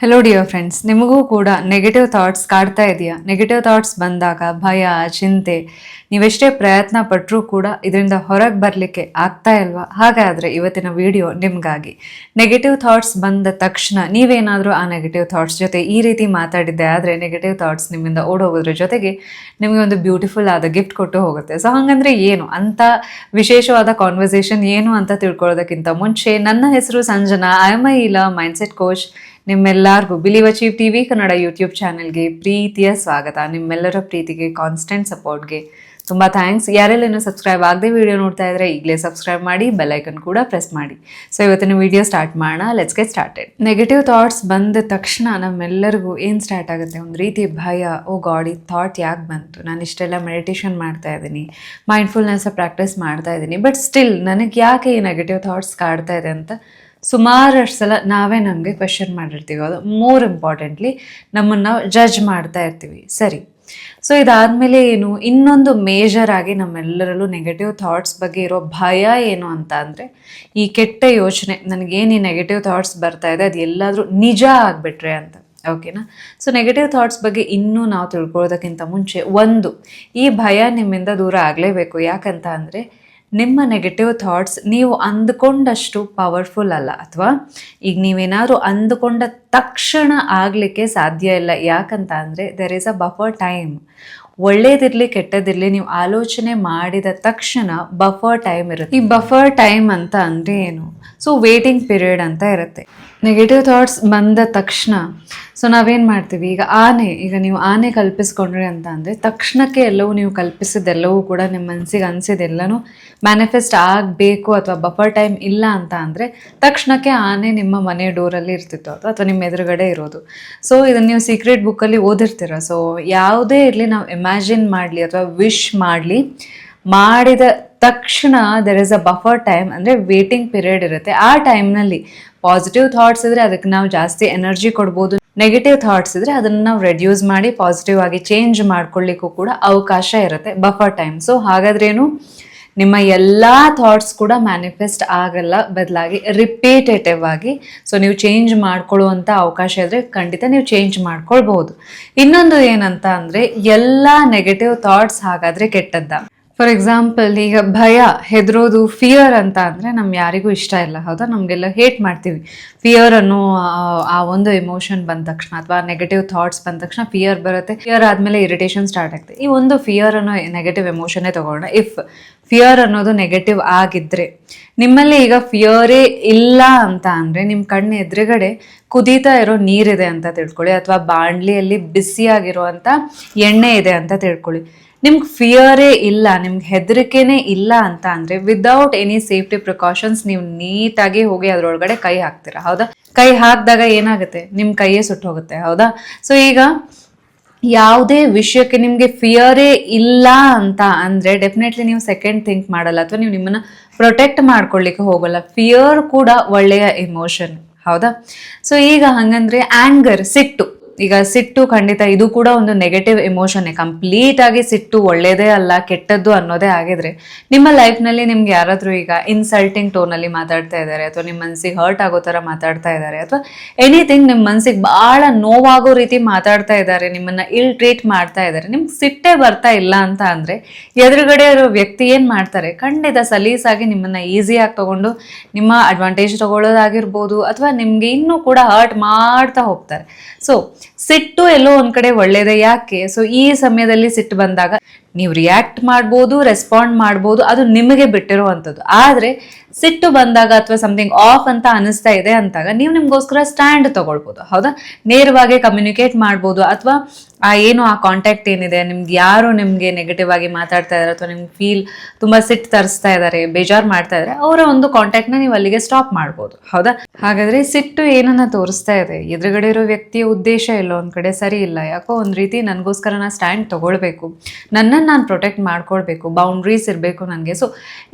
Hello dear friends ನಿಮಗೂ ಕೂಡ negative thoughts ಕಾಡ್ತಾ ಇದೆಯಾ? ನೆಗೆಟಿವ್ ಥಾಟ್ಸ್ ಬಂದಾಗ, ಭಯ, ಚಿಂತೆ, ನೀವೆಷ್ಟೇ ಪ್ರಯತ್ನ ಪಟ್ಟರೂ ಕೂಡ ಇದರಿಂದ ಹೊರಗೆ ಬರಲಿಕ್ಕೆ ಆಗ್ತಾ ಇಲ್ವಾ? ಹಾಗಾದರೆ ಇವತ್ತಿನ ವಿಡಿಯೋ ನಿಮಗಾಗಿ. ನೆಗೆಟಿವ್ ಥಾಟ್ಸ್ ಬಂದ ತಕ್ಷಣ ನೀವೇನಾದರೂ ಆ ನೆಗೆಟಿವ್ ಥಾಟ್ಸ್ ಜೊತೆ ಈ ರೀತಿ ಮಾತಾಡಿದ್ದೆ ಆದರೆ ನೆಗೆಟಿವ್ ಥಾಟ್ಸ್ ನಿಮ್ಮಿಂದ ಓಡೋಗೋದ್ರ ಜೊತೆಗೆ ನಿಮಗೆ ಒಂದು ಬ್ಯೂಟಿಫುಲ್ ಆದ ಗಿಫ್ಟ್ ಕೊಟ್ಟು ಹೋಗುತ್ತೆ. ಸೊ ಹಾಗಂದ್ರೆ ಏನು? ಅಂಥ ವಿಶೇಷವಾದ ಕಾನ್ವರ್ಸೇಷನ್ ಏನು ಅಂತ ತಿಳ್ಕೊಳ್ಳೋದಕ್ಕಿಂತ ಮುಂಚೆ ನನ್ನ ಹೆಸರು ಸಂಜನಾ. ಐ ಎಂ ಐ ಇಲ್ಲ ಮೈಂಡ್ಸೆಟ್ ಕೋಚ್ ನಿಮ್ಮೆಲ್ಲರಿಗೂ believe achieve T V Kannada YouTube ಚಾನಲ್ಗೆ ಪ್ರೀತಿಯ ಸ್ವಾಗತ. ನಿಮ್ಮೆಲ್ಲರ ಪ್ರೀತಿಗೆ ಕಾನ್ಸ್ಟೆಂಟ್ ಸಪೋರ್ಟ್ಗೆ ತುಂಬ ಥ್ಯಾಂಕ್ಸ್ ಯಾರೆಲ್ಲ ಇನ್ನೂ ಸಬ್ಸ್ಕ್ರೈಬ್ ಆಗದೆ ವಿಡಿಯೋ ನೋಡ್ತಾ ಇದ್ರೆ ಈಗಲೇ ಸಬ್ಸ್ಕ್ರೈಬ್ ಮಾಡಿ ಬೆಲೈಕನ್ ಕೂಡ ಪ್ರೆಸ್ ಮಾಡಿ. ಸೊ ಇವತ್ತಿನ ವಿಡಿಯೋ ಸ್ಟಾರ್ಟ್ ಮಾಡೋಣ. Let's get started negative thoughts ಬಂದ ತಕ್ಷಣ ನಮ್ಮೆಲ್ಲರಿಗೂ ಏನು ಸ್ಟಾರ್ಟ್ ಆಗುತ್ತೆ? ಒಂದು ರೀತಿ ಭಯ, ಓ ಗಾಡ್ ಥಾಟ್ ಯಾಕೆ ಬಂತು? ನಾನು ಇಷ್ಟೆಲ್ಲ ಮೆಡಿಟೇಷನ್ ಮಾಡ್ತಾ ಇದ್ದೀನಿ ಮೈಂಡ್ಫುಲ್ನೆಸ್ ಪ್ರಾಕ್ಟೀಸ್ ಮಾಡ್ತಾ ಇದ್ದೀನಿ ಬಟ್ ಸ್ಟಿಲ್ ನನಗೆ ಯಾಕೆ ಈ ನೆಗೆಟಿವ್ ಥಾಟ್ಸ್ ಕಾಡ್ತಾ ಇದೆ? ಅಂತ ಸುಮಾರಷ್ಟು ಸಲ ನಾವೇ ನಮಗೆ ಕ್ವೆಶನ್ ಮಾಡಿರ್ತೀವಿ. ಅದು ಮೋರ್ ಇಂಪಾರ್ಟೆಂಟ್ಲಿ ನಮ್ಮನ್ನು ನಾವು ಜಡ್ಜ್ ಮಾಡ್ತಾ ಇರ್ತೀವಿ. ಸರಿ. ಸೊ ಇದಾದಮೇಲೆ ಏನು? ಇನ್ನೊಂದು ಮೇಜರ್ ಆಗಿ ನಮ್ಮೆಲ್ಲರಲ್ಲೂ ನೆಗೆಟಿವ್ ಥಾಟ್ಸ್ ಬಗ್ಗೆ ಇರೋ ಭಯ ಏನು ಅಂತ ಅಂದರೆ, ಈ ಕೆಟ್ಟ ಯೋಚನೆ, ನನಗೇನು ಈ ನೆಗೆಟಿವ್ ಥಾಟ್ಸ್ ಬರ್ತಾ ಇದೆ, ಅದು ಎಲ್ಲಾದರೂ ನಿಜ ಆಗಿಬಿಟ್ರೆ ಅಂತ. ಓಕೆನಾ ಸೊ ನೆಗೆಟಿವ್ ಥಾಟ್ಸ್ ಬಗ್ಗೆ ಇನ್ನೂ ನಾವು ತಿಳ್ಕೊಳ್ಳೋದಕ್ಕಿಂತ ಮುಂಚೆ ಒಂದು, ಈ ಭಯ ನಿಮ್ಮಿಂದ ದೂರ ಆಗಲೇಬೇಕು. ಯಾಕಂತ ಅಂದರೆ ನಿಮ್ಮ ನೆಗೆಟಿವ್ ಥಾಟ್ಸ್ ನೀವು ಅಂದ್ಕೊಂಡಷ್ಟು ಪವರ್ಫುಲ್ ಅಲ್ಲ, ಅಥವಾ? ಈಗ ನೀವೇನಾದರೂ ಅಂದುಕೊಂಡ ತಕ್ಷಣ ಆಗಲಿಕ್ಕೆ ಸಾಧ್ಯ ಇಲ್ಲ. ಯಾಕಂತ ಅಂದರೆ there is a buffer time ಒಳ್ಳೇದಿರಲಿ ಕೆಟ್ಟದಿರಲಿ ನೀವು ಆಲೋಚನೆ ಮಾಡಿದ ತಕ್ಷಣ ಬಫರ್ ಟೈಮ್ ಇರುತ್ತೆ. ಈ ಬಫರ್ ಟೈಮ್ ಅಂತ ಅಂದರೆ ಏನು? ಸೊ ವೇಟಿಂಗ್ ಪೀರಿಯಡ್ ಅಂತ ಇರುತ್ತೆ. ನೆಗೆಟಿವ್ ಥಾಟ್ಸ್ ಬಂದ ತಕ್ಷಣ. ಸೊ ನಾವೇನು ಮಾಡ್ತೀವಿ? ಈಗ ಆನೆ, ಈಗ ನೀವು ಆನೆ ಕಲ್ಪಿಸ್ಕೊಂಡ್ರಿ ಅಂತ ಅಂದರೆ, ತಕ್ಷಣಕ್ಕೆ ಎಲ್ಲವೂ ನೀವು ಕಲ್ಪಿಸಿದ್ದೆಲ್ಲವೂ ಕೂಡ ನಿಮ್ಮ ಮನಸ್ಸಿಗೆ ಅನಿಸಿದೆಲ್ಲನೂ ಮ್ಯಾನಿಫೆಸ್ಟ್ ಆಗಬೇಕು ಅಥವಾ ಬಫರ್ ಟೈಮ್ ಇಲ್ಲ ಅಂತ ಅಂದರೆ, ತಕ್ಷಣಕ್ಕೆ ಆನೆ ನಿಮ್ಮ ಮನೆ ಡೋರಲ್ಲಿ ಇರ್ತಿತ್ತು ಅಥವಾ ಅಥವಾ ನಿಮ್ಮ ಎದುರುಗಡೆ ಇರೋದು. ಸೊ ಇದನ್ನು ನೀವು ಸೀಕ್ರೆಟ್ ಬುಕ್ಕಲ್ಲಿ ಓದಿರ್ತೀರ. ಸೊ ಯಾವುದೇ ಇರಲಿ, ನಾವು ಇಮ್ಯಾಜಿನ್ ಮಾಡಲಿ ಅಥವಾ ವಿಶ್ ಮಾಡಲಿ, ಮಾಡಿದ ತಕ್ಷಣ there is a buffer time ಅಂದರೆ ವೇಟಿಂಗ್ ಪೀರಿಯಡ್ ಇರುತ್ತೆ. ಆ ಟೈಮ್ನಲ್ಲಿ ಪಾಸಿಟಿವ್ ಥಾಟ್ಸ್ ಇದ್ರೆ ಅದಕ್ಕೆ ನಾವು ಜಾಸ್ತಿ ಎನರ್ಜಿ ಕೊಡ್ಬೋದು. ನೆಗೆಟಿವ್ ಥಾಟ್ಸ್ ಇದ್ರೆ ಅದನ್ನು ನಾವು ರೆಡ್ಯೂಸ್ ಮಾಡಿ ಪಾಸಿಟಿವ್ ಆಗಿ ಚೇಂಜ್ ಮಾಡ್ಕೊಳ್ಳಿಕ್ಕೂ ಕೂಡ ಅವಕಾಶ ಇರುತ್ತೆ ಬಫರ್ ಟೈಮ್ ಸೊ ಹಾಗಾದ್ರೇನು ನಿಮ್ಮ ಎಲ್ಲ ಥಾಟ್ಸ್ ಕೂಡ ಮ್ಯಾನಿಫೆಸ್ಟ್ ಆಗಲ್ಲ, ಬದಲಾಗಿ ರಿಪೀಟೇಟಿವ್ ಆಗಿ. ಸೊ ನೀವು ಚೇಂಜ್ ಮಾಡ್ಕೊಳ್ಳುವಂಥ ಅವಕಾಶ ಇದ್ರೆ ಖಂಡಿತ ನೀವು ಚೇಂಜ್ ಮಾಡ್ಕೊಳ್ಬಹುದು. ಇನ್ನೊಂದು ಏನಂತ ಅಂದರೆ ಎಲ್ಲ ನೆಗೆಟಿವ್ ಥಾಟ್ಸ್ ಹಾಗಾದರೆ ಕೆಟ್ಟದ್ದ. ಫಾರ್ ಎಕ್ಸಾಂಪಲ್ ಈಗ ಭಯ, ಹೆದರೋದು ಫಿಯರ್ ಅಂತ ಅಂದರೆ ನಮ್ ಯಾರಿಗೂ ಇಷ್ಟ ಇಲ್ಲ. ಹೌದಾ? ನಮಗೆಲ್ಲ ಹೇಟ್ ಮಾಡ್ತೀವಿ. ಫಿಯರ್ ಅನ್ನೋ, ಆ ಒಂದು ಎಮೋಷನ್ ಬಂದ ತಕ್ಷಣ ಅಥವಾ ನೆಗೆಟಿವ್ ಥಾಟ್ಸ್ ಬಂದ ತಕ್ಷಣ ಫಿಯರ್ ಬರುತ್ತೆ. ಫಿಯರ್ ಆದಮೇಲೆ ಇರಿಟೇಷನ್ ಸ್ಟಾರ್ಟ್ ಆಗುತ್ತೆ ಈ ಒಂದು ಫಿಯರ್ ಅನ್ನೋ ನೆಗೆಟಿವ್ ಎಮೋಷನ್ನೇ ತಗೊಳ್ಳೋಣ. ಇಫ್ ಫಿಯರ್ ಅನ್ನೋದು ನೆಗೆಟಿವ್ ಆಗಿದ್ರೆ, ನಿಮ್ಮಲ್ಲಿ ಈಗ ಫಿಯರೇ ಇಲ್ಲ ಅಂತ ಅಂದರೆ ನಿಮ್ಮ ಕಣ್ಣು ಎದುರುಗಡೆ ಕುದೀತಾ ಇರೋ ನೀರಿದೆ ಅಂತ ತಿಳ್ಕೊಳ್ಳಿ. ಅಥವಾ ಬಾಣಲಿಯಲ್ಲಿ ಬಿಸಿಯಾಗಿರುವಂಥ ಎಣ್ಣೆ ಇದೆ ಅಂತ ತಿಳ್ಕೊಳ್ಳಿ. ನಿಮ್ಗೆ ಫಿಯರೇ ಇಲ್ಲ, ನಿಮ್ಗೆ ಹೆದರಿಕೆನೇ ಇಲ್ಲ ಅಂತ ಅಂದ್ರೆ ವಿದೌಟ್ ಎನಿ ಸೇಫ್ಟಿ ಪ್ರಿಕಾಷನ್ಸ್ ನೀವು ನೀಟಾಗಿ ಹೋಗಿ ಅದರೊಳಗಡೆ ಕೈ ಹಾಕ್ತೀರಾ, ಹೌದಾ? ಕೈ ಹಾಕಿದಾಗ ಏನಾಗುತ್ತೆ? ನಿಮ್ಮ ಕೈಯೇ ಸುಟ್ಟು ಹೋಗುತ್ತೆ ಹೌದಾ? ಸೊ ಈಗ ಯಾವುದೇ ವಿಷಯಕ್ಕೆ ನಿಮಗೆ ಫಿಯರೇ ಇಲ್ಲ ಅಂತ ಅಂದರೆ ಡೆಫಿನೆಟ್ಲಿ ನೀವು ಸೆಕೆಂಡ್ ಥಿಂಕ್ ಮಾಡಲ್ಲ ಅಥವಾ ನೀವು ನಿಮ್ಮನ್ನು ಪ್ರೊಟೆಕ್ಟ್ ಮಾಡ್ಕೊಳ್ಳಿಕ್ಕೆ ಹೋಗಲ್ಲ. ಫಿಯರ್ ಕೂಡ ಒಳ್ಳೆಯ ಇಮೋಷನ್ ಹೌದಾ? ಸೊ ಈಗ ಹಂಗಂದ್ರೆ ಆಂಗರ್ ಸಿಟ್ಟು. ಈಗ ಸಿಟ್ಟು ಖಂಡಿತ ಇದು ಕೂಡ ಒಂದು ನೆಗೆಟಿವ್ ಎಮೋಷನ್ ಕಂಪ್ಲೀಟ್ ಆಗಿ ಸಿಟ್ಟು ಒಳ್ಳೇದೇ ಅಲ್ಲ, ಕೆಟ್ಟದ್ದು ಅನ್ನೋದೇ ಆಗಿದ್ರೆ ನಿಮ್ಮ ಲೈಫ್ನಲ್ಲಿ ನಿಮ್ಗೆ ಯಾರಾದರೂ ಈಗ ಇನ್ಸಲ್ಟಿಂಗ್ ಟೋನಲ್ಲಿ ಮಾತಾಡ್ತಾ ಇದ್ದಾರೆ, ಅಥವಾ ನಿಮ್ಮ ಮನ್ಸಿಗೆ ಹರ್ಟ್ ಆಗೋ ಥರ ಮಾತಾಡ್ತಾ ಇದ್ದಾರೆ, ಅಥವಾ ಎನಿಥಿಂಗ್ ನಿಮ್ಮ ಮನ್ಸಿಗೆ ಭಾಳ ನೋವಾಗೋ ರೀತಿ ಮಾತಾಡ್ತಾ ಇದ್ದಾರೆ, ನಿಮ್ಮನ್ನ ಇಲ್ ಟ್ರೀಟ್ ಮಾಡ್ತಾ ಇದ್ದಾರೆ, ನಿಮ್ಗೆ ಸಿಟ್ಟೇ ಬರ್ತಾ ಇಲ್ಲ ಅಂತ ಅಂದ್ರೆ ಎದುರುಗಡೆ ಇರೋ ವ್ಯಕ್ತಿ ಏನು ಮಾಡ್ತಾರೆ? ಖಂಡಿತ ಸಲೀಸಾಗಿ ನಿಮ್ಮನ್ನ ಈಸಿಯಾಗಿ ತಗೊಂಡು ನಿಮ್ಮ ಅಡ್ವಾಂಟೇಜ್ ತಗೊಳ್ಳೋದಾಗಿರ್ಬೋದು, ಅಥವಾ ನಿಮ್ಗೆ ಇನ್ನೂ ಕೂಡ ಹರ್ಟ್ ಮಾಡ್ತಾ ಹೋಗ್ತಾರೆ. ಸೊ ಸಿಟ್ಟು ಎಲ್ಲೋ ಒಂದ್ ಕಡೆ ಒಳ್ಳೇದೇ ಯಾಕೆ? ಸೊ ಈ ಸಮಯದಲ್ಲಿ ಸಿಟ್ಟು ಬಂದಾಗ ನೀವು ರಿಯಾಕ್ಟ್ ಮಾಡ್ಬೋದು ರೆಸ್ಪಾಂಡ್ ಮಾಡ್ಬೋದು, ಅದು ನಿಮಗೆ ಬಿಟ್ಟಿರುವಂಥದ್ದು. ಆದರೆ ಸಿಟ್ಟು ಬಂದಾಗ ಅಥವಾ ಸಮಥಿಂಗ್ ಆಫ್ ಅಂತ ಅನಿಸ್ತಾ ಇದೆ ಅಂತಾಗ ನೀವು ನಿಮ್ಗೋಸ್ಕರ ಸ್ಟ್ಯಾಂಡ್ ತಗೊಳ್ಬೋದು, ಹೌದಾ? ನೇರವಾಗಿ ಕಮ್ಯುನಿಕೇಟ್ ಮಾಡ್ಬೋದು ಅಥವಾ, ಆ, ಏನು ಆ ಕಾಂಟ್ಯಾಕ್ಟ್ ಏನಿದೆ, ನಿಮ್ಗೆ ಯಾರು ನಿಮಗೆ ನೆಗೆಟಿವ್ ಆಗಿ ಮಾತಾಡ್ತಾ ಇದ್ದಾರೆ ಅಥವಾ ನಿಮ್ಗೆ ಫೀಲ್ ತುಂಬ ಸಿಟ್ಟು ತರಿಸ್ತಾ ಇದ್ದಾರೆ ಬೇಜಾರು ಮಾಡ್ತಾ ಇದ್ದಾರೆ ಅವರ ಒಂದು ಕಾಂಟ್ಯಾಕ್ಟ್ನ ನೀವು ಅಲ್ಲಿಗೆ ಸ್ಟಾಪ್ ಮಾಡ್ಬೋದು, ಹೌದಾ? ಹಾಗಾದ್ರೆ ಸಿಟ್ಟು ಏನನ್ನ ತೋರಿಸ್ತಾ ಇದೆ? ಎದುರುಗಡೆ ಇರೋ ವ್ಯಕ್ತಿಯ ಉದ್ದೇಶ ಇಲ್ಲ ಒಂದು ಕಡೆ ಸರಿ ಇಲ್ಲ, ಯಾಕೋ ಒಂದು ರೀತಿ ನನಗೋಸ್ಕರ ನಾನು ಸ್ಟ್ಯಾಂಡ್ ತೊಗೊಳ್ಬೇಕು, ನನ್ನನ್ನು ನಾನು ಪ್ರೊಟೆಕ್ಟ್ ಮಾಡ್ಕೊಳ್ಬೇಕು ಬೌಂಡ್ರೀಸ್ ಇರಬೇಕು ನನಗೆ ಸೊ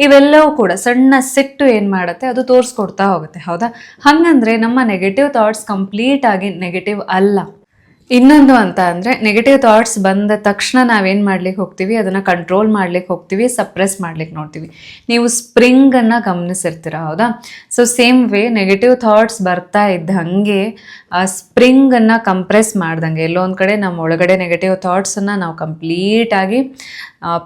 ಇವೆಲ್ಲವೂ ಕೂಡ ಸಣ್ಣ ಸಿಟ್ಟು ಏನು ಮಾಡುತ್ತೆ? ಅದು ತೋರಿಸ್ಕೊಡ್ತಾ ಹೋಗುತ್ತೆ ಹೌದಾ? ಹಾಗಂದ್ರೆ ನಮ್ಮ ನೆಗೆಟಿವ್ ಥಾಟ್ಸ್ ಕಂಪ್ಲೀಟ್ ಆಗಿ ನೆಗೆಟಿವ್ ಅಲ್ಲ. ಇನ್ನೊಂದು ಅಂತ ಅಂದರೆ ನೆಗೆಟಿವ್ ಥಾಟ್ಸ್ ಬಂದ ತಕ್ಷಣ ನಾವೇನು ಮಾಡ್ಲಿಕ್ಕೆ ಹೋಗ್ತೀವಿ? ಅದನ್ನು ಕಂಟ್ರೋಲ್ ಮಾಡ್ಲಿಕ್ಕೆ ಹೋಗ್ತೀವಿ ಸಪ್ರೆಸ್ ಮಾಡ್ಲಿಕ್ಕೆ ನೋಡ್ತೀವಿ. ನೀವು ಸ್ಪ್ರಿಂಗನ್ನು ಗಮನಿಸಿರ್ತೀರ, ಹೌದಾ? So same way negative thoughts ಬರ್ತಾ ಇದ್ದ ಹಾಗೆ, ಆ ಸ್ಪ್ರಿಂಗನ್ನು ಕಂಪ್ರೆಸ್ ಮಾಡ್ದಂಗೆ. ಎಲ್ಲೋ ಕಡೆ ನಮ್ಮ ಒಳಗಡೆ ನೆಗೆಟಿವ್ ಥಾಟ್ಸನ್ನು ನಾವು ಕಂಪ್ಲೀಟಾಗಿ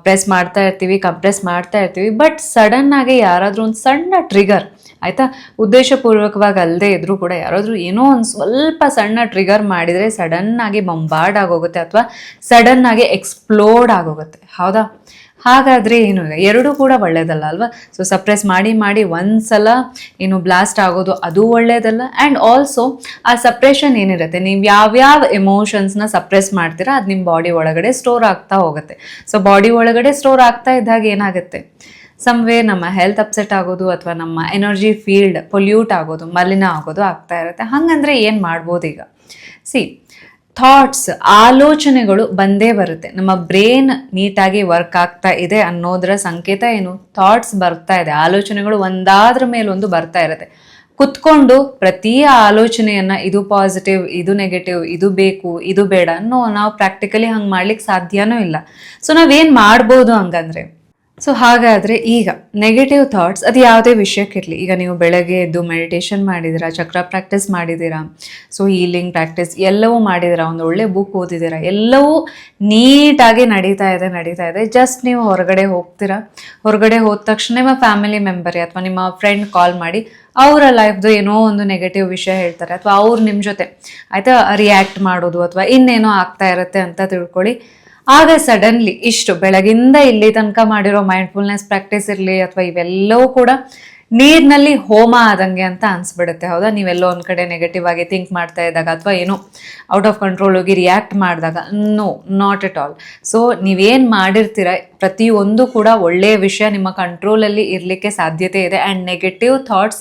ಪ್ರೆಸ್ ಮಾಡ್ತಾ ಇರ್ತೀವಿ ಕಂಪ್ರೆಸ್ ಮಾಡ್ತಾ ಇರ್ತೀವಿ. ಬಟ್ ಸಡನ್ನಾಗಿ ಯಾರಾದರೂ ಒಂದು ಸಣ್ಣ ಟ್ರಿಗರ್ ಆಯಿತಾ? ಉದ್ದೇಶಪೂರ್ವಕವಾಗಿ ಅಲ್ಲದೆ ಇದ್ರೂ ಕೂಡ ಯಾರಾದರೂ ಏನೋ ಒಂದು ಸ್ವಲ್ಪ ಸಣ್ಣ ಟ್ರಿಗರ್ ಮಾಡಿದರೆ ಸಡನ್ನಾಗಿ ಬಂಬಾರ್ಡ್ ಆಗೋಗುತ್ತೆ ಅಥವಾ ಸಡನ್ನಾಗಿ ಎಕ್ಸ್ಪ್ಲೋರ್ಡ್ ಆಗೋಗುತ್ತೆ. ಹೌದಾ? ಹಾಗಾದರೆ ಏನು ಇಲ್ಲ ಎರಡೂ ಕೂಡ ಒಳ್ಳೇದಲ್ಲ ಅಲ್ವಾ? ಸೊ ಸಪ್ರೆಸ್ ಮಾಡಿ ಮಾಡಿ ಒಂದ್ಸಲ ಏನು ಬ್ಲಾಸ್ಟ್ ಆಗೋದು ಅದು ಒಳ್ಳೇದಲ್ಲ. ಆ್ಯಂಡ್ ಆಲ್ಸೋ ಆ ಸಪ್ರೆಷನ್ ಏನಿರುತ್ತೆ? ನೀವು ಯಾವ್ಯಾವ ಎಮೋಷನ್ಸ್ನ ಸಪ್ರೆಸ್ ಮಾಡ್ತೀರಾ, ಅದು ನಿಮ್ಮ ಬಾಡಿ ಒಳಗಡೆ ಸ್ಟೋರ್ ಆಗ್ತಾ ಹೋಗುತ್ತೆ. ಸೊ ಬಾಡಿ ಒಳಗಡೆ ಸ್ಟೋರ್ ಆಗ್ತಾ ಇದ್ದಾಗ ಏನಾಗುತ್ತೆ? ಸಮ್ವೇ ನಮ್ಮ ಹೆಲ್ತ್ ಅಪ್ಸೆಟ್ ಆಗೋದು ಅಥವಾ ನಮ್ಮ ಎನರ್ಜಿ ಫೀಲ್ಡ್ ಪೊಲ್ಯೂಟ್ ಆಗೋದು, ಮಲಿನ ಆಗೋದು ಆಗ್ತಾ ಇರುತ್ತೆ. ಹಂಗಂದ್ರೆ ಏನು ಮಾಡ್ಬೋದು ಈಗ ಸಿ ಥಾಟ್ಸ್ ಆಲೋಚನೆಗಳು ಬಂದೇ ಬರುತ್ತೆ. ನಮ್ಮ ಬ್ರೇನ್ ನೀಟಾಗಿ ವರ್ಕ್ ಆಗ್ತಾ ಇದೆ ಅನ್ನೋದ್ರ ಸಂಕೇತ ಏನು? ಥಾಟ್ಸ್ ಬರ್ತಾ ಇದೆ. ಆಲೋಚನೆಗಳು ಒಂದಾದ್ರ ಮೇಲೊಂದು ಬರ್ತಾ ಇರುತ್ತೆ. ಕುತ್ಕೊಂಡು ಪ್ರತಿ ಆಲೋಚನೆಯನ್ನ ಇದು ಪಾಸಿಟಿವ್ ಇದು ನೆಗೆಟಿವ್ ಇದು ಬೇಕು, ಇದು ಬೇಡ ಅನ್ನೋ ನಾವು ಪ್ರಾಕ್ಟಿಕಲಿ ಹಂಗೆ ಮಾಡ್ಲಿಕ್ಕೆ ಸಾಧ್ಯನೂ ಇಲ್ಲ. ಸೊ ನಾವೇನು ಮಾಡ್ಬೋದು ಹಂಗಂದ್ರೆ ಸೊ ಹಾಗಾದರೆ ಈಗ ನೆಗೆಟಿವ್ ಥಾಟ್ಸ್ ಅದು ಯಾವುದೇ ವಿಷಯಕ್ಕಿರಲಿ. ಈಗ ನೀವು ಬೆಳಗ್ಗೆ ಎದ್ದು ಮೆಡಿಟೇಷನ್ ಮಾಡಿದ್ದೀರಾ, ಚಕ್ರ ಪ್ರಾಕ್ಟೀಸ್ ಮಾಡಿದ್ದೀರಾ ಸೊ ಹೀಲಿಂಗ್ ಪ್ರಾಕ್ಟೀಸ್ ಎಲ್ಲವೂ ಮಾಡಿದ್ದೀರಾ, ಒಂದು ಒಳ್ಳೆ ಬುಕ್ ಓದಿದ್ದೀರಾ, ಎಲ್ಲವೂ ನೀಟಾಗಿ ನಡೀತಾ ಇದೆ ನಡೀತಾ ಇದೆ. ಜಸ್ಟ್ ನೀವು ಹೊರಗಡೆ ಹೋಗ್ತೀರಾ, ಹೊರಗಡೆ ಹೋದ ತಕ್ಷಣ ನಿಮ್ಮ ಫ್ಯಾಮಿಲಿ ಮೆಂಬರ್ ಅಥವಾ ನಿಮ್ಮ ಫ್ರೆಂಡ್ ಕಾಲ್ ಮಾಡಿ, ಅವರ ಲೈಫ್ದು ಏನೋ ಒಂದು ನೆಗೆಟಿವ್ ವಿಷಯ ಹೇಳ್ತಾರೆ ಅಥವಾ ಅವ್ರು ನಿಮ್ಮ ಜೊತೆ ಆಯಿತಾ ರಿಯಾಕ್ಟ್ ಮಾಡೋದು ಅಥವಾ ಇನ್ನೇನೋ ಆಗ್ತಾ ಇರುತ್ತೆ ಅಂತ ತಿಳ್ಕೊಳ್ಳಿ. ಆಗ ಸಡನ್ಲಿ ಇಷ್ಟು ಬೆಳಗಿಂದ ಇಲ್ಲಿ ತನಕ ಮಾಡಿರೋ ಮೈಂಡ್ಫುಲ್ನೆಸ್ ಪ್ರಾಕ್ಟೀಸ್ ಇರಲಿ ಅಥವಾ ಇವೆಲ್ಲವೂ ಕೂಡ ನೀರಿನಲ್ಲಿ ಹೋಮ ಆದಂಗೆ ಅಂತ ಅನ್ಸ್ಬಿಡುತ್ತೆ, ಹೌದಾ? ನೀವೆಲ್ಲೋ ಒಂದು ಕಡೆ ನೆಗೆಟಿವ್ ಆಗಿ ಥಿಂಕ್ ಮಾಡ್ತಾ ಇದ್ದಾಗ ಅಥವಾ ಏನು ಔಟ್ ಆಫ್ ಕಂಟ್ರೋಲ್ ಹೋಗಿ ರಿಯಾಕ್ಟ್ ಮಾಡಿದಾಗ no not at all so ನೀವೇನು ಮಾಡಿರ್ತೀರ, ಪ್ರತಿಯೊಂದು ಕೂಡ ಒಳ್ಳೆಯ ವಿಷಯ ನಿಮ್ಮ ಕಂಟ್ರೋಲಲ್ಲಿ ಇರಲಿಕ್ಕೆ ಸಾಧ್ಯತೆ ಇದೆ. ಆ್ಯಂಡ್ ನೆಗೆಟಿವ್ ಥಾಟ್ಸ್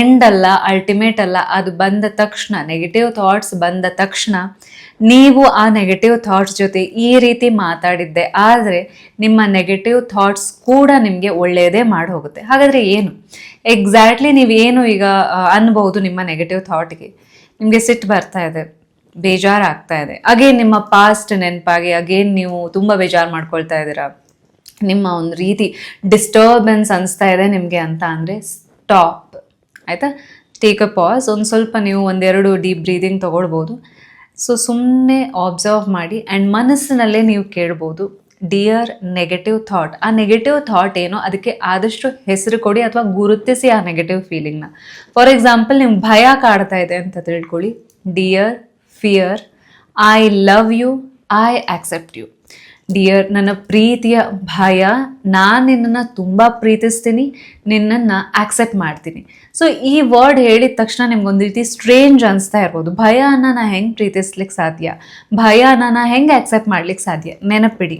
ಎಂಡ್ ಅಲ್ಲ ಅಲ್ಟಿಮೇಟ್ ಅಲ್ಲ, ಅದು ಬಂದ ತಕ್ಷಣ ನೆಗೆಟಿವ್ ಥಾಟ್ಸ್ ಬಂದ ತಕ್ಷಣ ನೀವು ಆ ನೆಗೆಟಿವ್ ಥಾಟ್ಸ್ ಜೊತೆ ಈ ರೀತಿ ಮಾತಾಡಿದ್ದೆ. ಆದರೆ ನಿಮ್ಮ ನೆಗೆಟಿವ್ ಥಾಟ್ಸ್ ಕೂಡ ನಿಮಗೆ ಒಳ್ಳೆಯದೇ ಮಾಡಿ ಹೋಗುತ್ತೆ ಹಾಗಾದರೆ ಏನು? ಎಕ್ಸಾಕ್ಟ್ಲಿ ನೀವೇನು ಈಗ ಅನ್ಬೋದು ನಿಮ್ಮ ನೆಗೆಟಿವ್ ಥಾಟ್ಗೆ ನಿಮಗೆ ಸಿಟ್ಟು ಬರ್ತಾ ಇದೆ, ಬೇಜಾರಾಗ್ತಾ ಇದೆ. ಅಗೇನ್ ನಿಮ್ಮ ಪಾಸ್ಟ್ ನೆನಪಾಗಿ ಅಗೇನ್ ನೀವು ತುಂಬ ಬೇಜಾರು ಮಾಡ್ಕೊಳ್ತಾ ಇದ್ದೀರಾ? ನಿಮ್ಮ ಒಂದು ರೀತಿ ಡಿಸ್ಟರ್ಬೆನ್ಸ್ ಅನಿಸ್ತಾ ಇದೆ ನಿಮಗೆ ಅಂತ ಅಂದರೆ ಸ್ಟಾಪ್ ಆಯಿತಾ? ಟೇಕ್ ಅ ಪಾಸ್ ಒಂದು ಸ್ವಲ್ಪ ನೀವು ಒಂದೆರಡು ಡೀಪ್ ಬ್ರೀದಿಂಗ್ ತೊಗೊಳ್ಬೋದು. ಸೊ ಸುಮ್ಮನೆ ಆಬ್ಸರ್ವ್ ಮಾಡಿ ಆ್ಯಂಡ್ ಮನಸ್ಸಿನಲ್ಲೇ ನೀವು ಕೇಳ್ಬೋದು ಡಿಯರ್ ನೆಗೆಟಿವ್ ಥಾಟ್ ಆ ನೆಗೆಟಿವ್ ಥಾಟ್ ಏನೋ ಅದಕ್ಕೆ ಆದಷ್ಟು ಹೆಸರು ಕೊಡಿ ಅಥವಾ ಗುರುತಿಸಿ ಆ ನೆಗೆಟಿವ್ ಫೀಲಿಂಗ್ನ ಫಾರ್ ಎಕ್ಸಾಂಪಲ್ ನಿಮ್ಗೆ ಭಯ ಕಾಡ್ತಾ ಇದೆ ಅಂತ ತಿಳ್ಕೊಳ್ಳಿ. Dear fear I love you I accept you dear ನನ್ನ ಪ್ರೀತಿಯ ಭಯ, ನಾನು ನಿನ್ನನ್ನು ತುಂಬ ಪ್ರೀತಿಸ್ತೀನಿ, ನಿನ್ನನ್ನು ಆಕ್ಸೆಪ್ಟ್ ಮಾಡ್ತೀನಿ. ಸೊ ಈ ವರ್ಡ್ ಹೇಳಿದ ತಕ್ಷಣ ನಿಮ್ಗೊಂದು ರೀತಿ ಸ್ಟ್ರೇಂಜ್ ಅನಿಸ್ತಾ ಇರ್ಬೋದು. ಭಯನ ನಾ ಹೆಂಗೆ ಪ್ರೀತಿಸ್ಲಿಕ್ಕೆ ಸಾಧ್ಯ? ಭಯನ ನಾ ಹೆಂಗೆ ಆಕ್ಸೆಪ್ಟ್ ಮಾಡ್ಲಿಕ್ಕೆ ಸಾಧ್ಯ? ನೆನಪಿಡಿ.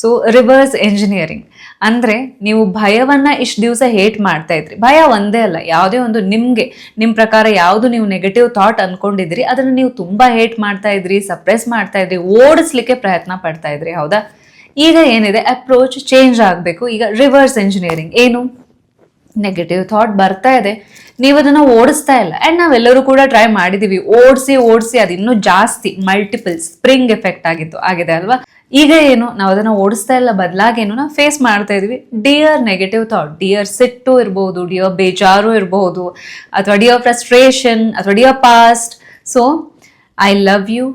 ಸೊ ರಿವರ್ಸ್ ಎಂಜಿನಿಯರಿಂಗ್ ಅಂದರೆ, ನೀವು ಭಯವನ್ನು ಇಷ್ಟು ದಿವಸ ಹೇಟ್ ಮಾಡ್ತಾ ಇದ್ರಿ. ಭಯ ಒಂದೇ ಅಲ್ಲ, ಯಾವುದೇ ಒಂದು ನಿಮಗೆ ನಿಮ್ಮ ಪ್ರಕಾರ ಯಾವುದು ನೀವು ನೆಗೆಟಿವ್ ಥಾಟ್ ಅನ್ಕೊಂಡಿದ್ರಿ, ಅದನ್ನು ನೀವು ತುಂಬ ಹೇಟ್ ಮಾಡ್ತಾ ಇದ್ರಿ ಸಪ್ರೆಸ್ ಮಾಡ್ತಾ ಇದ್ರಿ, ಓಡಿಸ್ಲಿಕ್ಕೆ ಪ್ರಯತ್ನ ಪಡ್ತಾ ಇದ್ರಿ, ಹೌದಾ? ಈಗ ಏನಿದೆ? ಅಪ್ರೋಚ್ ಚೇಂಜ್ ಆಗಬೇಕು. ಈಗ ರಿವರ್ಸ್ ಇಂಜಿನಿಯರಿಂಗ್ ಏನು? ನೆಗೆಟಿವ್ ಥಾಟ್ ಬರ್ತಾ ಇದೆ. ನೀವು ಅದನ್ನು ಓಡಿಸ್ತಾ ಇಲ್ಲ. ಆ್ಯಂಡ್ ನಾವೆಲ್ಲರೂ ಕೂಡ ಟ್ರೈ ಮಾಡಿದ್ದೀವಿ ಓಡಿಸಿ ಓಡಿಸಿ ಅದು ಇನ್ನೂ ಜಾಸ್ತಿ ಮಲ್ಟಿಪಲ್ ಸ್ಪ್ರಿಂಗ್ ಎಫೆಕ್ಟ್ ಆಗಿತ್ತು ಆಗಿದೆ ಅಲ್ವಾ? ಈಗ ಏನು? ನಾವು ಅದನ್ನು ಓಡಿಸ್ತಾ ಇಲ್ಲ. ಬದಲಾಗೇನು ನಾವು ಫೇಸ್ ಮಾಡ್ತಾ ಇದೀವಿ. ಡಿಯರ್ ನೆಗೆಟಿವ್ ಥಾಟ್ ಡಿಯರ್ ಸಿಟ್ಟು ಇರ್ಬೋದು. ಡಿಯರ್ ಬೇಜಾರು ಇರ್ಬೋದು. ಅಥವಾ ಡಿಯರ್ ಫ್ರಸ್ಟ್ರೇಷನ್ ಅಥವಾ dear past so I love you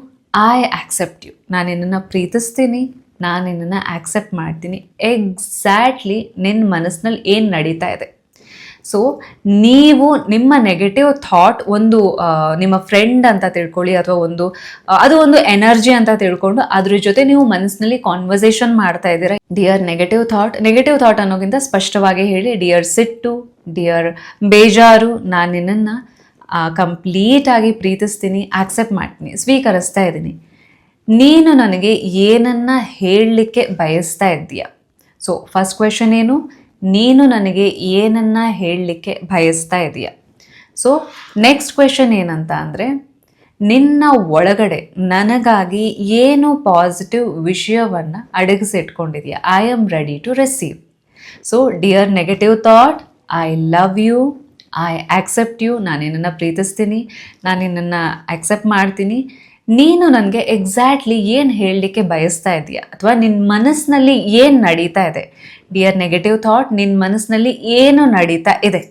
I accept you ನಾನು ನಿನ್ನನ್ನು ಪ್ರೀತಿಸ್ತೀನಿ. ನಾನು ನಿನ್ನನ್ನು ಆಕ್ಸೆಪ್ಟ್ ಮಾಡ್ತೀನಿ. ಎಕ್ಸಾಕ್ಟ್ಲಿ ನಿನ್ನ ಮನಸ್ಸಿನಲ್ಲಿ ಏನು ನಡೀತಾ ಇದೆ? ಸೊ ನೀವು ನಿಮ್ಮ ನೆಗೆಟಿವ್ ಥಾಟ್ ಒಂದು ನಿಮ್ಮ ಫ್ರೆಂಡ್ ಅಂತ ತಿಳ್ಕೊಳ್ಳಿ ಅಥವಾ ಒಂದು ಅದು ಒಂದು ಎನರ್ಜಿ ಅಂತ ತಿಳ್ಕೊಂಡು ಅದ್ರ ಜೊತೆ ನೀವು ಮನಸ್ಸಿನಲ್ಲಿ ಕಾನ್ವರ್ಸೇಷನ್ ಮಾಡ್ತಾ ಇದ್ದೀರಾ? Dear negative thought negative thought ಅನ್ನೋಕ್ಕಿಂತ ಸ್ಪಷ್ಟವಾಗಿ ಹೇಳಿ ಡಿಯರ್ ಸಿಟ್ಟು ಡಿಯರ್ ಬೇಜಾರು ನಾನು ನಿನ್ನನ್ನು ಕಂಪ್ಲೀಟಾಗಿ ಪ್ರೀತಿಸ್ತೀನಿ ಆಕ್ಸೆಪ್ಟ್ ಮಾಡ್ತೀನಿ, ಸ್ವೀಕರಿಸ್ತಾ ಇದ್ದೀನಿ. ನೀನು ನನಗೆ ಏನನ್ನ ಹೇಳಲಿಕ್ಕೆ ಬಯಸ್ತಾ ಇದ್ದೀಯ? ಸೊ ಫಸ್ಟ್ ಕ್ವೆಶನ್ ಏನು? ನೀನು ನನಗೆ ಏನನ್ನ ಹೇಳಲಿಕ್ಕೆ ಬಯಸ್ತಾ ಇದೀಯ ಸೊ ನೆಕ್ಸ್ಟ್ ಕ್ವೆಶನ್ ಏನಂತ ಅಂದರೆ, ನಿನ್ನ ಒಳಗಡೆ ನನಗಾಗಿ ಏನು ಪಾಸಿಟಿವ್ ವಿಷಯವನ್ನು ಅಡಗಿಸಿಟ್ಕೊಂಡಿದೆಯಾ I am ready to receive so dear negative thought I love you I accept you ನಾನು ನಿನ್ನನ್ನು ಪ್ರೀತಿಸ್ತೀನಿ ನಾನು ನಿನ್ನನ್ನು ಆಕ್ಸೆಪ್ಟ್ ಮಾಡ್ತೀನಿ. ನೀನು ನನಗೆ ಎಕ್ಸಾಕ್ಟ್ಲಿ ಏನು ಹೇಳಲಿಕ್ಕೆ ಬಯಸ್ತಾ ಇದೆಯಾ? ಅಥವಾ ನಿನ್ನ ಮನಸ್ಸಿನಲ್ಲಿ ಏನು ನಡೀತಾ ಇದೆ? ಡಿಯರ್ ನೆಗೆಟಿವ್ ಥಾಟ್ ನಿನ್ನ ಮನಸ್ಸಿನಲ್ಲಿ ಏನು ನಡೀತಾ ಇದೆ?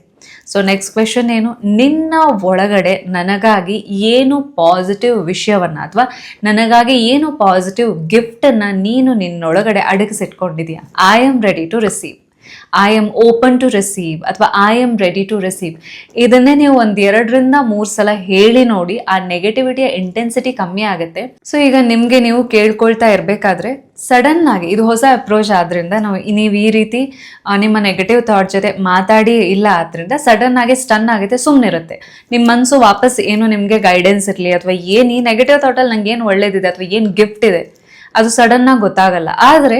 ಸೊ ನೆಕ್ಸ್ಟ್ ಕ್ವೆಶನ್ ಏನು? ನಿನ್ನ ಒಳಗಡೆ ನನಗಾಗಿ ಏನು ಪಾಸಿಟಿವ್ ವಿಷಯವನ್ನು ಅಥವಾ ನನಗಾಗಿ ಏನು ಪಾಸಿಟಿವ್ ಗಿಫ್ಟನ್ನು ನೀನು ನಿನ್ನೊಳಗಡೆ ಅಡಗಿಸಿಟ್ಕೊಂಡಿದೆಯಾ? I am ready to receive I am open to receive ಅಥವಾ I am ready to receive ಇದನ್ನೇ ನೀವು ಒಂದು ಎರಡರಿಂದ ಮೂರು ಸಲ ಹೇಳಿ ನೋಡಿ, ಆ ನೆಗೆಟಿವಿಟಿಯ ಇಂಟೆನ್ಸಿಟಿ ಕಮ್ಮಿ ಆಗುತ್ತೆ. ಸೊ ಈಗ ನಿಮಗೆ ನೀವು ಕೇಳ್ಕೊಳ್ತಾ ಇರಬೇಕಾದ್ರೆ ಸಡನ್ ಆಗಿ ಇದು ಹೊಸ ಅಪ್ರೋಚ್ ಆದ್ರಿಂದ ನಾವು ನೀವು ಈ ರೀತಿ ನಿಮ್ಮ ನೆಗೆಟಿವ್ ಥಾಟ್ ಜೊತೆ ಮಾತಾಡಿ ಇಲ್ಲ ಆದ್ರಿಂದ ಸಡನ್ ಆಗಿ ಸ್ಟನ್ ಆಗುತ್ತೆ ಸುಮ್ಮನಿರುತ್ತೆ ನಿಮ್ಮ ಮನಸ್ಸು ವಾಪಸ್ ಏನು ನಿಮಗೆ ಗೈಡೆನ್ಸ್ ಇರಲಿ ಅಥವಾ ಏನು ಈ ನೆಗೆಟಿವ್ ಥಾಟಲ್ಲಿ ನಂಗೆ ಏನು ಒಳ್ಳೇದಿದೆ ಅಥವಾ ಏನು ಗಿಫ್ಟ್ ಇದೆ, ಅದು ಸಡನ್ ಆಗಿ ಗೊತ್ತಾಗಲ್ಲ. ಆದರೆ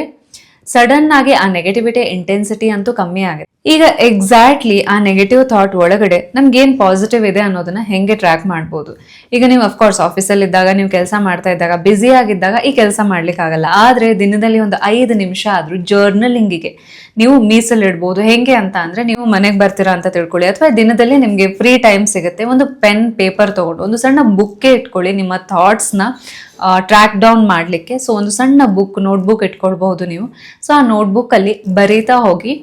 ಸಡನ್ ಆಗಿ ಆ ನೆಗೆಟಿವಿಟಿ ಇಂಟೆನ್ಸಿಟಿ ಅಂತೂ ಕಮ್ಮಿ ಆಗುತ್ತೆ. ಈಗ ಎಕ್ಸಾಕ್ಟ್ಲಿ ಆ ನೆಗೆಟಿವ್ ಥಾಟ್ ಒಳಗಡೆ ನಮ್ಗೆ ಏನು ಪಾಸಿಟಿವ್ ಇದೆ ಅನ್ನೋದನ್ನ ಹೆಂಗೆ ಟ್ರ್ಯಾಕ್ ಮಾಡ್ಬೋದು? ಈಗ ನೀವು ಅಫ್ಕೋರ್ಸ್ ಆಫೀಸಲ್ಲಿ ಇದ್ದಾಗ, ನೀವು ಕೆಲಸ ಮಾಡ್ತಾ ಇದ್ದಾಗ ಬ್ಯುಸಿ ಆಗಿದ್ದಾಗ ಈ ಕೆಲಸ ಮಾಡ್ಲಿಕ್ಕೆ ಆಗಲ್ಲ. ಆದ್ರೆ ದಿನದಲ್ಲಿ ಒಂದು ಐದು ನಿಮಿಷ ಆದರೂ ಜರ್ನಲಿಂಗಿಗೆ ನೀವು ಮೀಸಲಿಡ್ಬೋದು ಹೆಂಗೆ ಅಂತ ಅಂದರೆ ನೀವು ಮನೆಗೆ ಬರ್ತೀರಾ ಅಂತ ತಿಳ್ಕೊಳ್ಳಿ. ಅಥವಾ ದಿನದಲ್ಲಿ ನಿಮಗೆ ಫ್ರೀ ಟೈಮ್ ಸಿಗುತ್ತೆ. ಒಂದು ಪೆನ್ ಪೇಪರ್ ತೊಗೊಂಡು ಒಂದು ಸಣ್ಣ ಬುಕ್ಕೇ ಇಟ್ಕೊಳ್ಳಿ. ನಿಮ್ಮ ಥಾಟ್ಸ್ನ ಟ್ರ್ಯಾಕ್ ಡೌನ್ ಮಾಡಲಿಕ್ಕೆ. ಸೊ ಒಂದು ಸಣ್ಣ ಬುಕ್ ನೋಟ್ಬುಕ್ ಇಟ್ಕೊಳ್ಬಹುದು ನೀವು. ಸೊ ಆ ನೋಟ್ಬುಕ್ಕಲ್ಲಿ ಬರೀತಾ ಹೋಗಿ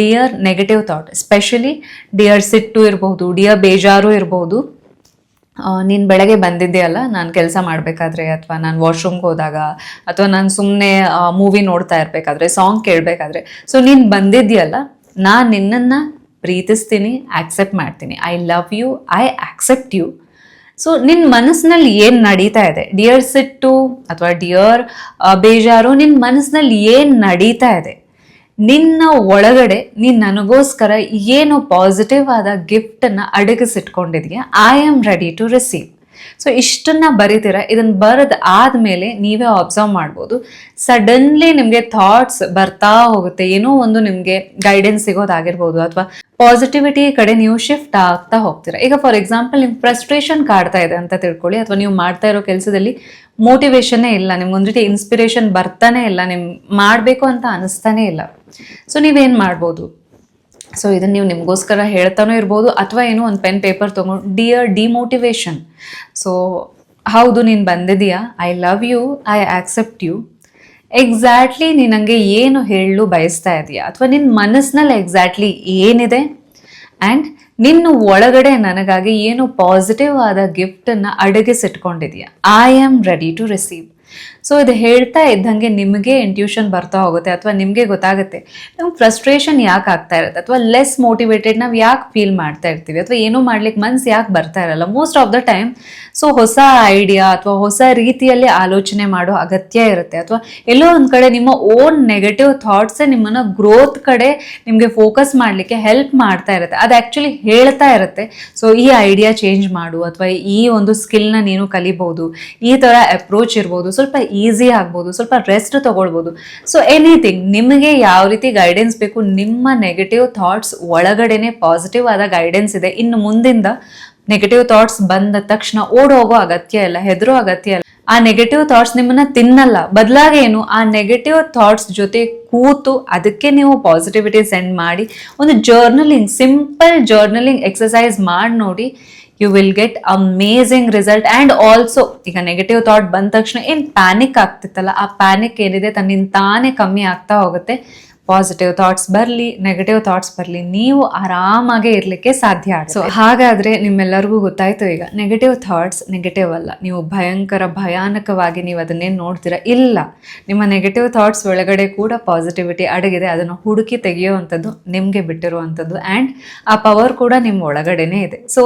dear negative thought especially dear ಸಿಟ್ಟು ಇರಬಹುದು ಡಿಯರ್ ಬೇಜಾರು ಇರಬಹುದು ನೀನು ಬೆಳಗ್ಗೆ ಬಂದಿದ್ದೀಯಲ್ಲ ನಾನು ಕೆಲಸ ಮಾಡಬೇಕಾದ್ರೆ, ಅಥವಾ ನಾನು ವಾಶ್ರೂಮ್ಗೆ ಹೋದಾಗ, ಅಥವಾ ನಾನು ಸುಮ್ಮನೆ ಮೂವಿ ನೋಡ್ತಾ ಇರಬೇಕಾದ್ರೆ ಸಾಂಗ್ ಕೇಳಬೇಕಾದ್ರೆ. ಸೊ ನೀನು ಬಂದಿದ್ದೀಯಲ್ಲ, ನಾನು ನಿನ್ನನ್ನು ಪ್ರೀತಿಸ್ತೀನಿ ಆಕ್ಸೆಪ್ಟ್ ಮಾಡ್ತೀನಿ. I love you I accept you so ನಿನ್ನ ಮನಸ್ಸಿನಲ್ಲಿ ಏನು ನಡೀತಾ ಇದೆ? ಡಿಯರ್ ಸಿಟ್ಟು ಅಥವಾ ಡಿಯರ್ ಬೇಜಾರು ನಿನ್ನ ಮನಸ್ಸಿನಲ್ಲಿ ಏನು ನಡೀತಾ ಇದೆ? ನಿನ್ನ ಒಳಗಡೆ ನೀನ್ ನನಗೋಸ್ಕರ ಏನು ಪಾಸಿಟಿವ್ ಆದ ಗಿಫ್ಟನ್ನು ಅಡಗಿಸಿಟ್ಕೊಂಡಿದೆಯಾ? I am ready to receive so ಇಷ್ಟನ್ನ ಬರೀತೀರ ಇದನ್ನ ಬರೆದ ಆದ್ಮೇಲೆ ನೀವೇ ಅಬ್ಸರ್ವ್ ಮಾಡ್ಬೋದು. ಸಡನ್ಲಿ ನಿಮಗೆ ಥಾಟ್ಸ್ ಬರ್ತಾ ಹೋಗುತ್ತೆ, ಏನೋ ಒಂದು ನಿಮಗೆ ಗೈಡೆನ್ಸ್ ಸಿಗೋದಾಗಿರ್ಬೋದು, ಅಥವಾ ಪಾಸಿಟಿವಿಟಿ ಕಡೆ ನೀವು ಶಿಫ್ಟ್ ಆಗ್ತಾ ಹೋಗ್ತೀರಾ. ಈಗ ಫಾರ್ ಎಕ್ಸಾಂಪಲ್ ನಿಮ್ಗೆ ಫ್ರಸ್ಟ್ರೇಷನ್ ಕಾಡ್ತಾ ಇದೆ ಅಂತ ತಿಳ್ಕೊಳ್ಳಿ, ಅಥವಾ ನೀವು ಮಾಡ್ತಾ ಇರೋ ಕೆಲಸದಲ್ಲಿ ಮೋಟಿವೇಶನ್ನೇ ಇಲ್ಲ, ನಿಮ್ಗೆ ಒಂದು ರೀತಿ ಇನ್ಸ್ಪಿರೇಷನ್ ಬರ್ತಾನೆ ಇಲ್ಲ ನಿಮ್ಗೆ ಮಾಡಬೇಕು ಅಂತ ಅನಿಸ್ತಾನೇ ಇಲ್ಲ. ಸೊ ನೀವೇನು ಮಾಡ್ಬೋದು? ಸೊ ಇದನ್ನು ನೀವು ನಿಮಗೋಸ್ಕರ ಹೇಳ್ತಾನೂ ಇರ್ಬೋದು ಅಥವಾ ಏನು ಒಂದು ಪೆನ್ ಪೇಪರ್ ತೊಗೊಂಡು ಡಿಯರ್ ಡಿಮೋಟಿವೇಶನ್ ಸೊ ಹೌದು, ನೀನು ಬಂದಿದೀಯಾ? I love you I accept you exactly ನೀನು ನನಗೆ ಏನು ಹೇಳಲು ಬಯಸ್ತಾ ಇದೆಯಾ? ಅಥವಾ ನಿನ್ನ ಮನಸ್ಸಿನಲ್ಲಿ ಎಕ್ಸಾಕ್ಟ್ಲಿ ಏನಿದೆ? ಆ್ಯಂಡ್ ನಿನ್ನ ಒಳಗಡೆ ನನಗಾಗಿ ಏನು ಪಾಸಿಟಿವ್ ಆದ ಗಿಫ್ಟನ್ನು ಅಡಗಿಸಿಟ್ಕೊಂಡಿದೆಯಾ? I am ready to receive so ಇದು ಹೇಳ್ತಾ ಇದ್ದಂಗೆ ನಿಮಗೆ ಇಂಟ್ಯೂಷನ್ ಬರ್ತಾ ಹೋಗುತ್ತೆ ಅಥವಾ ನಿಮಗೆ ಗೊತ್ತಾಗುತ್ತೆ. ನಮ್ಗೆ ಫ್ರಸ್ಟ್ರೇಷನ್ ಯಾಕೆ ಆಗ್ತಾ ಇರುತ್ತೆ? ಅಥವಾ ಲೆಸ್ ಮೋಟಿವೇಟೆಡ್ ನಾವು ಯಾಕೆ ಫೀಲ್ ಮಾಡ್ತಾ ಇರ್ತೀವಿ? ಅಥವಾ ಏನೋ ಮಾಡ್ಲಿಕ್ಕೆ ಮನ್ಸು ಯಾಕೆ ಬರ್ತಾ ಇರಲ್ಲ? Most of the time so ಹೊಸ ಐಡಿಯಾ ಅಥವಾ ಹೊಸ ರೀತಿಯಲ್ಲಿ ಆಲೋಚನೆ ಮಾಡೋ ಅಗತ್ಯ ಇರುತ್ತೆ. ಅಥವಾ ಎಲ್ಲೋ ಒಂದು ಕಡೆ ನಿಮ್ಮ ಓನ್ ನೆಗೆಟಿವ್ ಥಾಟ್ಸೇ ನಿಮ್ಮನ್ನು ಗ್ರೋತ್ ಕಡೆ ನಿಮಗೆ ಫೋಕಸ್ ಮಾಡಲಿಕ್ಕೆ ಹೆಲ್ಪ್ ಮಾಡ್ತಾ ಇರುತ್ತೆ. ಅದು ಆ್ಯಕ್ಚುಲಿ ಹೇಳ್ತಾ ಇರುತ್ತೆ. ಸೊ ಈ ಐಡಿಯಾ ಚೇಂಜ್ ಮಾಡು ಅಥವಾ ಈ ಒಂದು ಸ್ಕಿಲ್ನ ನೀನು ಕಲಿಬಹುದು ಈ ಥರ ಅಪ್ರೋಚ್ ಇರ್ಬೋದು. ಸ್ವಲ್ಪ ಈಸಿ ಆಗ್ಬೋದು, ಸ್ವಲ್ಪ ರೆಸ್ಟ್ ತಗೊಳ್ಬೋದು. ಸೊ ಎನಿಥಿಂಗ್ ನಿಮಗೆ ಯಾವ ರೀತಿ ಗೈಡೆನ್ಸ್ ಬೇಕು, ನಿಮ್ಮ ನೆಗೆಟಿವ್ ಥಾಟ್ಸ್ ಒಳಗಡೆನೆ ಪಾಸಿಟಿವ್ ಆದ ಗೈಡೆನ್ಸ್ ಇದೆ. ಇನ್ನು ಮುಂದಿಂದ ನೆಗೆಟಿವ್ ಥಾಟ್ಸ್ ಬಂದ ತಕ್ಷಣ ಓಡೋಗೋ ಅಗತ್ಯ ಇಲ್ಲ, ಹೆದರೋ ಅಗತ್ಯ ಇಲ್ಲ. ಆ ನೆಗೆಟಿವ್ ಥಾಟ್ಸ್ ನಿಮ್ಮನ್ನ ತಿನ್ನಲ್ಲ. ಬದಲಾಗಿ ಏನು? ಆ ನೆಗೆಟಿವ್ ಥಾಟ್ಸ್ ಜೊತೆ ಕೂತು ಅದಕ್ಕೆ ನೀವು ಪಾಸಿಟಿವಿಟಿ ಸೆಂಡ್ ಮಾಡಿ, ಒಂದು ಜರ್ನಲಿಂಗ್ ಸಿಂಪಲ್ ಜರ್ನಲಿಂಗ್ ಎಕ್ಸಸೈಸ್ ಮಾಡಿ ನೋಡಿ you will get amazing result and also ಈಗ ನೆಗೆಟಿವ್ ಥಾಟ್ ಬಂದ ತಕ್ಷಣ ಏನು ಪ್ಯಾನಿಕ್ ಆಗ್ತಿತ್ತಲ್ಲ? ಆ ಪ್ಯಾನಿಕ್ ಏನಿದೆ? ತನ್ನಿಂದ ತಾನೇ ಕಮ್ಮಿ ಆಗ್ತಾ ಹೋಗುತ್ತೆ. ಪಾಸಿಟಿವ್ ಥಾಟ್ಸ್ ಬರಲಿ ನೆಗೆಟಿವ್ ಥಾಟ್ಸ್ ಬರಲಿ, ನೀವು ಆರಾಮಾಗೆ ಇರಲಿಕ್ಕೆ ಸಾಧ್ಯ ಸೊ ಹಾಗಾದರೆ ನಿಮ್ಮೆಲ್ಲರಿಗೂ ಗೊತ್ತಾಯ್ತು ಈಗ ನೆಗೆಟಿವ್ ಥಾಟ್ಸ್ ನೆಗೆಟಿವ್ ಅಲ್ಲ. ನೀವು ಭಯಂಕರ, ಭಯಾನಕವಾಗಿ ನೀವು ಅದನ್ನೇನು ನೋಡ್ತೀರಾ? ಇಲ್ಲ. ನಿಮ್ಮ ನೆಗೆಟಿವ್ ಥಾಟ್ಸ್ ಒಳಗಡೆ ಕೂಡ ಪಾಸಿಟಿವಿಟಿ ಅಡಗಿದೆ. ಅದನ್ನು ಹುಡುಕಿ ತೆಗೆಯುವಂಥದ್ದು, ನಿಮಗೆ ಬಿಟ್ಟಿರುವಂಥದ್ದು ಆ್ಯಂಡ್ ಆ ಪವರ್ ಕೂಡ ನಿಮ್ಮ ಒಳಗಡೆನೇ ಇದೆ. ಸೊ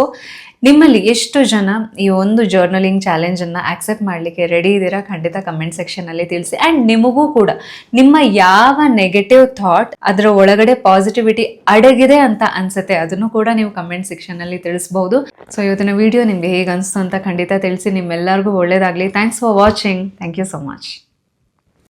ನಿಮ್ಮಲ್ಲಿ ಎಷ್ಟು ಜನ ಈ ಒಂದು ಜರ್ನಲಿಂಗ್ ಚಾಲೆಂಜನ್ನು ಆಕ್ಸೆಪ್ಟ್ ಮಾಡಲಿಕ್ಕೆ ರೆಡಿ ಇದ್ದೀರಾ? ಖಂಡಿತ ಕಮೆಂಟ್ ಸೆಕ್ಷನಲ್ಲಿ ತಿಳಿಸಿ. ಆ್ಯಂಡ್ ನಿಮಗೂ ಕೂಡ ನಿಮ್ಮ ಯಾವ ನೆಗೆಟಿವ್ ಥಾಟ್ ಅದರ ಒಳಗಡೆ ಪಾಸಿಟಿವಿಟಿ ಅಡಗಿದೆ ಅಂತ ಅನ್ಸುತ್ತೆ ಅದನ್ನು ಕೂಡ ನೀವು ಕಮೆಂಟ್ ಸೆಕ್ಷನಲ್ಲಿ ತಿಳಿಸ್ಬೋದು. ಸೊ ಇವತ್ತಿನ ವಿಡಿಯೋ ನಿಮಗೆ ಹೇಗೆ ಅನಿಸ್ತು ಅಂತ ಖಂಡಿತ ತಿಳಿಸಿ. ನಿಮ್ಮೆಲ್ಲರಿಗೂ ಒಳ್ಳೇದಾಗಲಿ. Thanks for watching thank you so much